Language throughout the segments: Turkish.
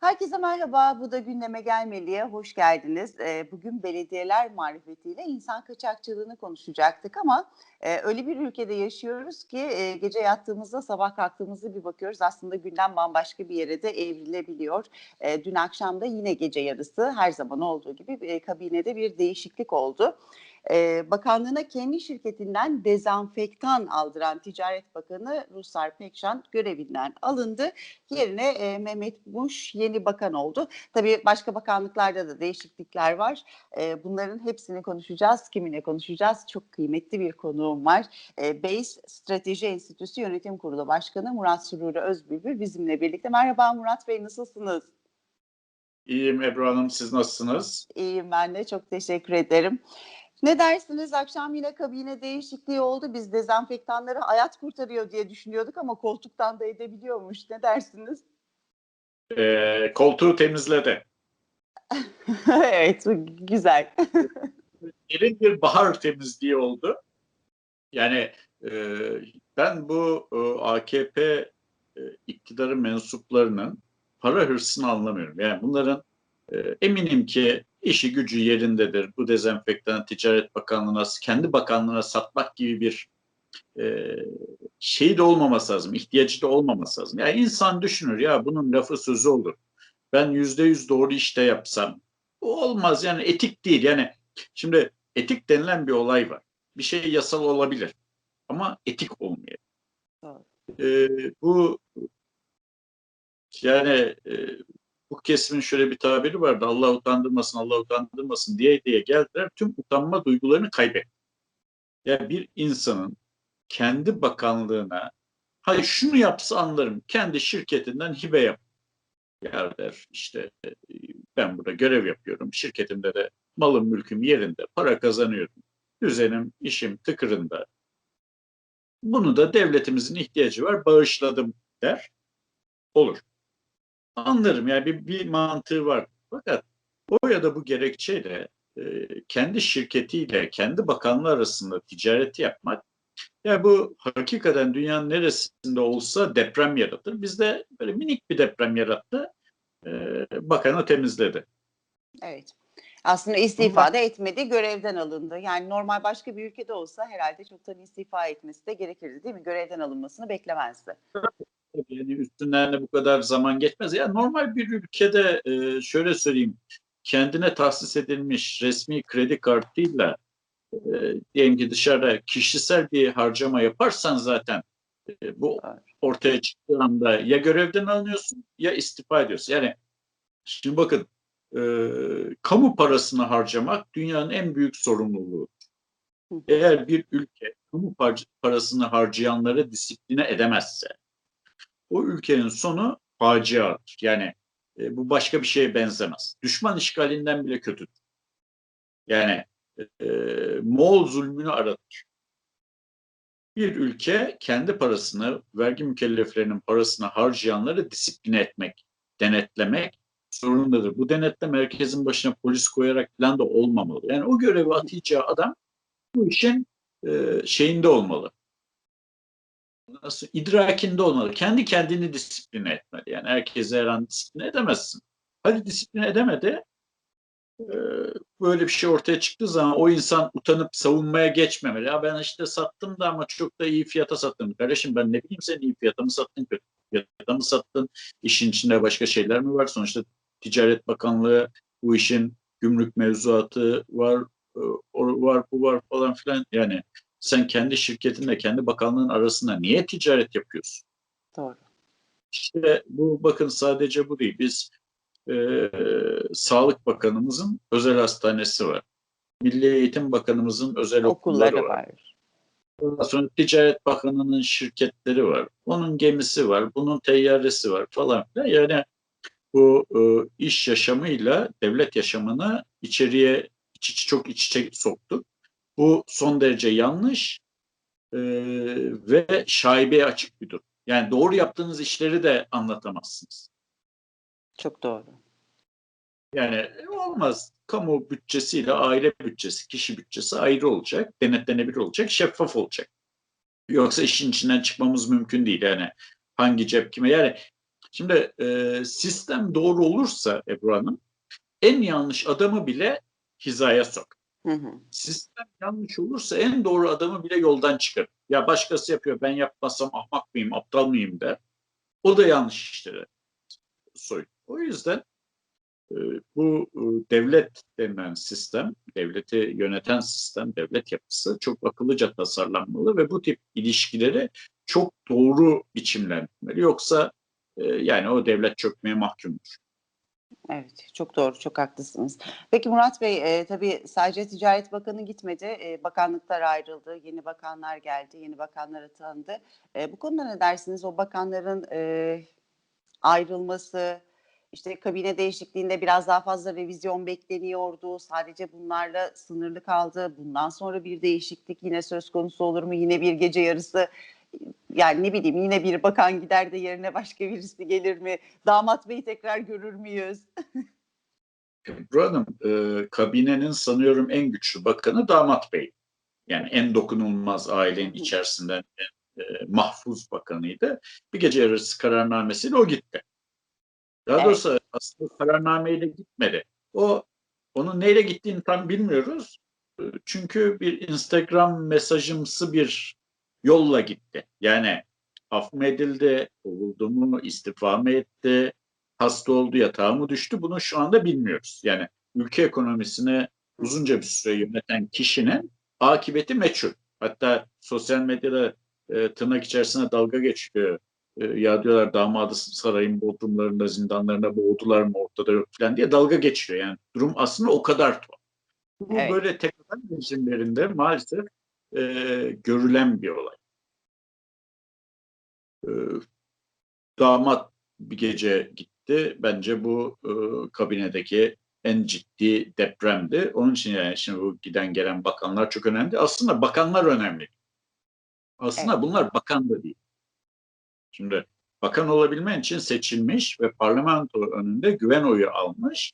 Herkese merhaba, bu da gündeme gelmeliye hoş geldiniz. Ee, bugün belediyeler marifetiyle insan kaçakçılığını konuşacaktık ama e, öyle bir ülkede yaşıyoruz ki e, gece yattığımızda sabah kalktığımızda bir bakıyoruz aslında gündem bambaşka bir yere de evrilebiliyor. E, dün akşam da yine gece yarısı her zaman olduğu gibi kabinede bir değişiklik oldu. Ee, bakanlığına kendi şirketinden dezenfektan aldıran Ticaret Bakanı Ruslar Pekşan görevinden alındı. Yerine e, Mehmet Muş yeni bakan oldu. Tabii başka bakanlıklarda da değişiklikler var. E, bunların hepsini konuşacağız. Kiminle konuşacağız? Çok kıymetli bir konuğum var. E, Base Strateji Enstitüsü Yönetim Kurulu Başkanı Murat Sururi Özbülbül bizimle birlikte. Merhaba Murat Bey nasılsınız? İyiyim Ebru Hanım, siz nasılsınız? İyiyim ben de çok teşekkür ederim. Ne dersiniz? Akşam yine kabine değişikliği oldu. Biz dezenfektanları hayat kurtarıyor diye düşünüyorduk ama koltuktan da edebiliyormuş. Ne dersiniz? Ee, koltuğu temizledi. evet, güzel. Derin bir bahar temizliği oldu. Yani e, ben bu e, AKP e, iktidarı mensuplarının para hırsını anlamıyorum. Yani bunların e, eminim ki işi gücü yerindedir. Bu dezenfektanı Ticaret Bakanlığı'na, kendi bakanlığına satmak gibi bir e, şey de olmaması lazım, ihtiyacı da olmaması lazım. Yani insan düşünür ya bunun lafı sözü olur. Ben yüzde yüz doğru işte yapsam. Bu olmaz yani etik değil. Yani şimdi etik denilen bir olay var. Bir şey yasal olabilir ama etik olmuyor. Ee, bu yani e, bu kesimin şöyle bir tabiri vardı. Allah utandırmasın, Allah utandırmasın diye diye geldiler. Tüm utanma duygularını kaybetti. Yani bir insanın kendi bakanlığına hayır şunu yapsa anlarım. Kendi şirketinden hibe yap. Ya der işte ben burada görev yapıyorum. Şirketimde de malım mülküm yerinde. Para kazanıyorum. Düzenim, işim tıkırında. Bunu da devletimizin ihtiyacı var. Bağışladım der. Olur. Anlarım yani bir, bir mantığı var. Fakat o ya da bu gerekçeyle e, kendi şirketiyle kendi bakanlığı arasında ticareti yapmak yani bu hakikaten dünyanın neresinde olsa deprem yaratır. Bizde böyle minik bir deprem yarattı. E, bakanı temizledi. Evet. Aslında istifa da etmedi, görevden alındı. Yani normal başka bir ülkede olsa herhalde çoktan istifa etmesi de gerekirdi değil mi? Görevden alınmasını beklemezdi. Yani üstünden de bu kadar zaman geçmez. Yani normal bir ülkede e, şöyle söyleyeyim, kendine tahsis edilmiş resmi kredi kartıyla e, diyelim ki dışarıda kişisel bir harcama yaparsan zaten e, bu ortaya çıktığı anda ya görevden alınıyorsun ya istifa ediyorsun. Yani şimdi bakın e, kamu parasını harcamak dünyanın en büyük sorumluluğu. Eğer bir ülke kamu parasını harcayanları disipline edemezse o ülkenin sonu faciadır. Yani e, bu başka bir şeye benzemez. Düşman işgalinden bile kötüdür. Yani e, Moğol zulmünü aratır. Bir ülke kendi parasını, vergi mükelleflerinin parasını harcayanları disipline etmek, denetlemek zorundadır. Bu denetleme herkesin başına polis koyarak falan da olmamalı. Yani o görevi atayacağı adam bu işin e, şeyinde olmalı nasıl idrakinde olmalı. Kendi kendini disipline etmeli. Yani herkese her an disipline edemezsin. Hadi disipline edemedi. Ee, böyle bir şey ortaya çıktığı zaman o insan utanıp savunmaya geçmemeli. Ya ben işte sattım da ama çok da iyi fiyata sattım. Kardeşim ben ne bileyim sen iyi fiyata mı sattın, kötü fiyata mı sattın? İşin içinde başka şeyler mi var? Sonuçta Ticaret Bakanlığı bu işin gümrük mevzuatı var, e, var bu var falan filan. Yani sen kendi şirketinle, kendi bakanlığın arasında niye ticaret yapıyorsun? Doğru. İşte bu bakın sadece bu değil. Biz e, Sağlık Bakanımızın özel hastanesi var. Milli Eğitim Bakanımızın özel okulları, okulları var. var. Ondan sonra Ticaret Bakanı'nın şirketleri var. Onun gemisi var, bunun teyyaresi var falan filan. Yani bu e, iş yaşamıyla devlet yaşamını içeriye iç içe, çok iç içe soktuk. Bu son derece yanlış e, ve şaibeye açık bir durum. Yani doğru yaptığınız işleri de anlatamazsınız. Çok doğru. Yani olmaz. Kamu bütçesiyle aile bütçesi, kişi bütçesi ayrı olacak, denetlenebilir olacak, şeffaf olacak. Yoksa işin içinden çıkmamız mümkün değil. Yani hangi cep kime? Yani Şimdi e, sistem doğru olursa Ebru Hanım en yanlış adamı bile hizaya sok. Sistem yanlış olursa en doğru adamı bile yoldan çıkar. Ya başkası yapıyor ben yapmazsam ahmak mıyım, aptal mıyım der. O da yanlış işlere soyun. O yüzden e, bu e, devlet denilen sistem, devleti yöneten sistem, devlet yapısı çok akıllıca tasarlanmalı ve bu tip ilişkileri çok doğru biçimlendirmeli. Yoksa e, yani o devlet çökmeye mahkumdur. Evet, çok doğru, çok haklısınız. Peki Murat Bey, e, tabii sadece Ticaret Bakanı gitmedi, e, bakanlıklar ayrıldı, yeni bakanlar geldi, yeni bakanlar atandı. E, bu konuda ne dersiniz? O bakanların e, ayrılması, işte kabine değişikliğinde biraz daha fazla revizyon bekleniyordu. Sadece bunlarla sınırlı kaldı. Bundan sonra bir değişiklik yine söz konusu olur mu? Yine bir gece yarısı yani ne bileyim yine bir bakan gider de yerine başka birisi gelir mi? Damat Bey'i tekrar görür müyüz? Ebru Hanım, e, kabinenin sanıyorum en güçlü bakanı Damat Bey. Yani en dokunulmaz ailenin içerisinden en e, mahfuz bakanıydı. Bir gece yarısı kararnamesiyle o gitti. Daha Evet. doğrusu aslında kararnameyle gitmedi. O onun neyle gittiğini tam bilmiyoruz. E, Çünkü bir Instagram mesajımsı bir yolla gitti. Yani af mı edildi, kovuldu mu, istifa mı etti, hasta oldu, yatağa mı düştü bunu şu anda bilmiyoruz. Yani ülke ekonomisini uzunca bir süre yöneten kişinin akıbeti meçhul. Hatta sosyal medyada e, tırnak içerisine dalga geçiyor. E, ya diyorlar damadı sarayın bodrumlarında, zindanlarında boğdular mı ortada yok falan diye dalga geçiyor. Yani durum aslında o kadar tuhaf. Bu Evet. böyle tekrar rejimlerinde maalesef e, görülen bir olay. E, damat bir gece gitti. Bence bu e, kabinedeki en ciddi depremdi. Onun için yani şimdi bu giden gelen bakanlar çok önemli. Aslında bakanlar önemli. Aslında Evet. bunlar bakan da değil. Şimdi bakan olabilmen için seçilmiş ve parlamento önünde güven oyu almış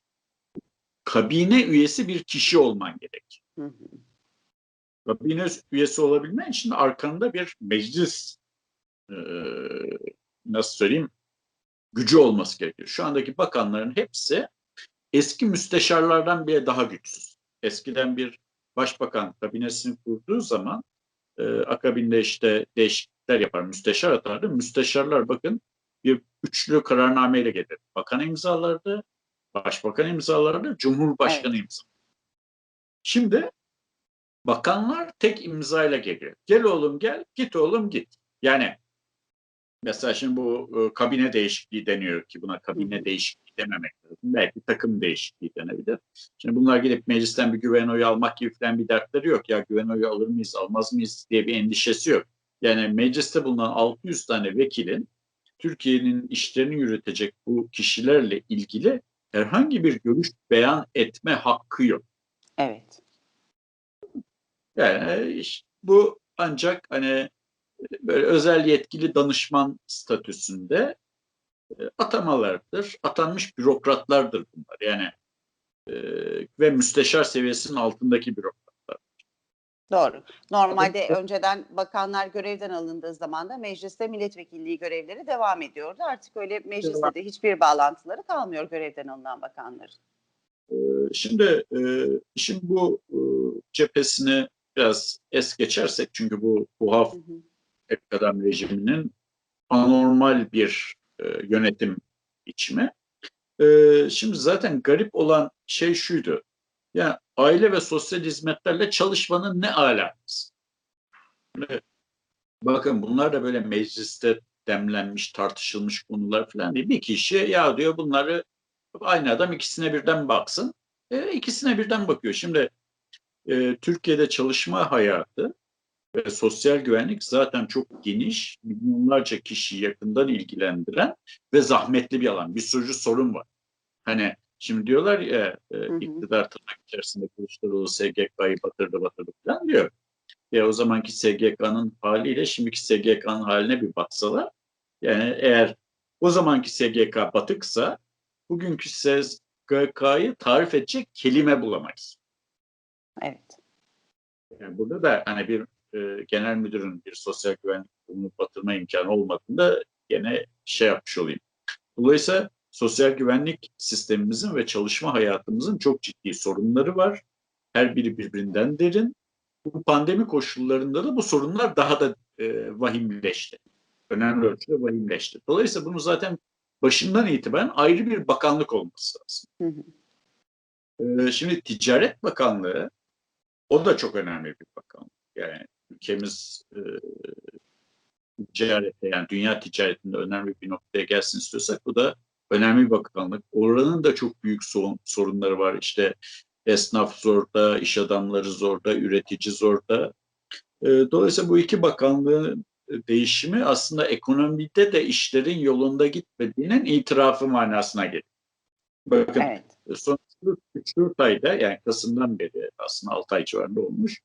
kabine üyesi bir kişi olman gerek. Kabine üyesi olabilmen için arkanda bir meclis e, nasıl söyleyeyim gücü olması gerekiyor. Şu andaki bakanların hepsi eski müsteşarlardan bile daha güçsüz. Eskiden bir başbakan kabinesini kurduğu zaman e, akabinde işte değişiklikler yapar, müsteşar atardı. Müsteşarlar bakın bir üçlü kararnameyle gelir. Bakan imzalardı, başbakan imzalardı, cumhurbaşkanı imzalardı. Şimdi bakanlar tek imzayla geliyor. Gel oğlum gel, git oğlum git. Yani mesela şimdi bu e, kabine değişikliği deniyor ki buna kabine Hı değişikliği dememek lazım. Belki takım değişikliği denebilir. Şimdi bunlar gidip meclisten bir güven oyu almak gibi falan bir dertleri yok. Ya güven oyu alır mıyız, almaz mıyız diye bir endişesi yok. Yani mecliste bulunan 600 tane vekilin Türkiye'nin işlerini yürütecek bu kişilerle ilgili herhangi bir görüş beyan etme hakkı yok. Evet. Yani iş- bu ancak hani böyle özel yetkili danışman statüsünde e, atamalardır. Atanmış bürokratlardır bunlar. Yani e, ve müsteşar seviyesinin altındaki bürokratlar. Doğru. Normalde Tabii. önceden bakanlar görevden alındığı zaman da mecliste milletvekilliği görevleri devam ediyordu. Artık öyle mecliste de hiçbir bağlantıları kalmıyor görevden alınan bakanların. E, Şimdi e, işin bu e, cephesini biraz es geçersek çünkü bu tuhaf adam rejiminin anormal bir e, yönetim biçimi. E, şimdi zaten garip olan şey şuydu. Yani aile ve sosyal hizmetlerle çalışmanın ne alakası? Şimdi bakın bunlar da böyle mecliste demlenmiş, tartışılmış konular falan değil. Bir kişi ya diyor bunları aynı adam ikisine birden baksın. E, ikisine birden bakıyor. Şimdi e, Türkiye'de çalışma hayatı ve sosyal güvenlik zaten çok geniş, milyonlarca kişiyi yakından ilgilendiren ve zahmetli bir alan. Bir sürü sorun var. Hani şimdi diyorlar ya e, hı. iktidar tırnak içerisinde Kılıçdaroğlu SGK'yı batırdı batırdı falan diyor. E, o zamanki SGK'nın haliyle şimdiki SGK'nın haline bir baksalar yani eğer o zamanki SGK batıksa bugünkü SGK'yı tarif edecek kelime bulamayız. Evet. Yani burada da hani bir e, genel müdürün bir sosyal güvenlik kurumunu batırma imkanı olmadığında gene şey yapmış olayım. Dolayısıyla sosyal güvenlik sistemimizin ve çalışma hayatımızın çok ciddi sorunları var. Her biri birbirinden derin. Bu pandemi koşullarında da bu sorunlar daha da e, vahimleşti. Önemli ölçüde vahimleşti. Dolayısıyla bunu zaten başından itibaren ayrı bir bakanlık olması lazım. Hı hı. Ee, şimdi Ticaret Bakanlığı o da çok önemli bir bakanlık. Yani ülkemiz e, ticarette yani dünya ticaretinde önemli bir noktaya gelsin istiyorsak bu da önemli bir bakanlık. Oranın da çok büyük sorun- sorunları var. İşte esnaf zorda, iş adamları zorda, üretici zorda. Dolayısıyla bu iki bakanlığın değişimi aslında ekonomide de işlerin yolunda gitmediğinin itirafı manasına geliyor. Bakın Evet. son 3-4 ayda yani Kasım'dan beri aslında 6 ay civarında olmuş.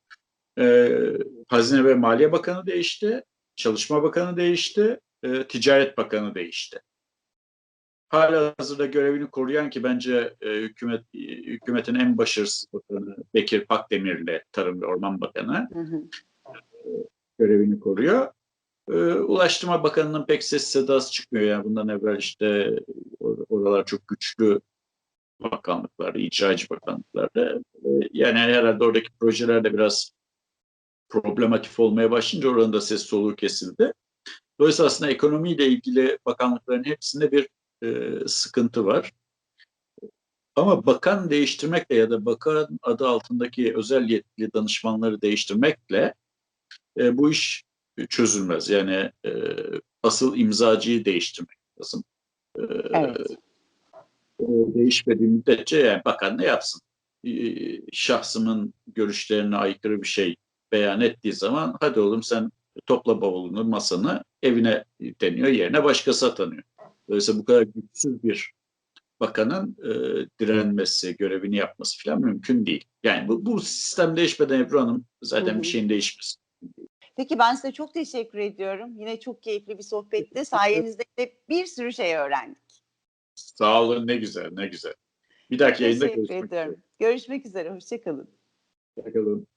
Ee, Hazine ve Maliye Bakanı değişti, Çalışma Bakanı değişti, e, Ticaret Bakanı değişti. Hala hazırda görevini koruyan ki bence e, hükümet e, hükümetin en başarısız bakanı Bekir Pakdemir'le Tarım ve Orman Bakanı Hı hı. görevini koruyor. Ee, Ulaştırma Bakanı'nın pek ses sedası çıkmıyor. Yani bundan evvel işte or- oralar çok güçlü bakanlıklardı, icracı bakanlıklardı. Ee, Yani herhalde oradaki projeler de biraz problematik olmaya başlayınca oranın da ses soluğu kesildi. Dolayısıyla aslında ekonomiyle ilgili bakanlıkların hepsinde bir e, sıkıntı var. Ama bakan değiştirmekle ya da bakan adı altındaki özel yetkili danışmanları değiştirmekle e, bu iş çözülmez. Yani e, asıl imzacıyı değiştirmek lazım. E, Evet. O değişmediği müddetçe yani bakan ne yapsın? E, şahsımın görüşlerine aykırı bir şey beyan ettiği zaman hadi oğlum sen topla bavulunu, masanı evine deniyor, yerine başkası atanıyor. Dolayısıyla bu kadar güçsüz bir bakanın e, direnmesi, görevini yapması falan mümkün değil. Yani bu, bu sistem değişmeden Ebru Hanım zaten bir şeyin değişmesi. Peki ben size çok teşekkür ediyorum. Yine çok keyifli bir sohbetti. Sayenizde de bir sürü şey öğrendik. Sağ olun ne güzel ne güzel. Bir dahaki yayında Teşekkür görüşmek ediyorum. Görüşmek üzere. Hoşçakalın. üzere. Hoşçakalın.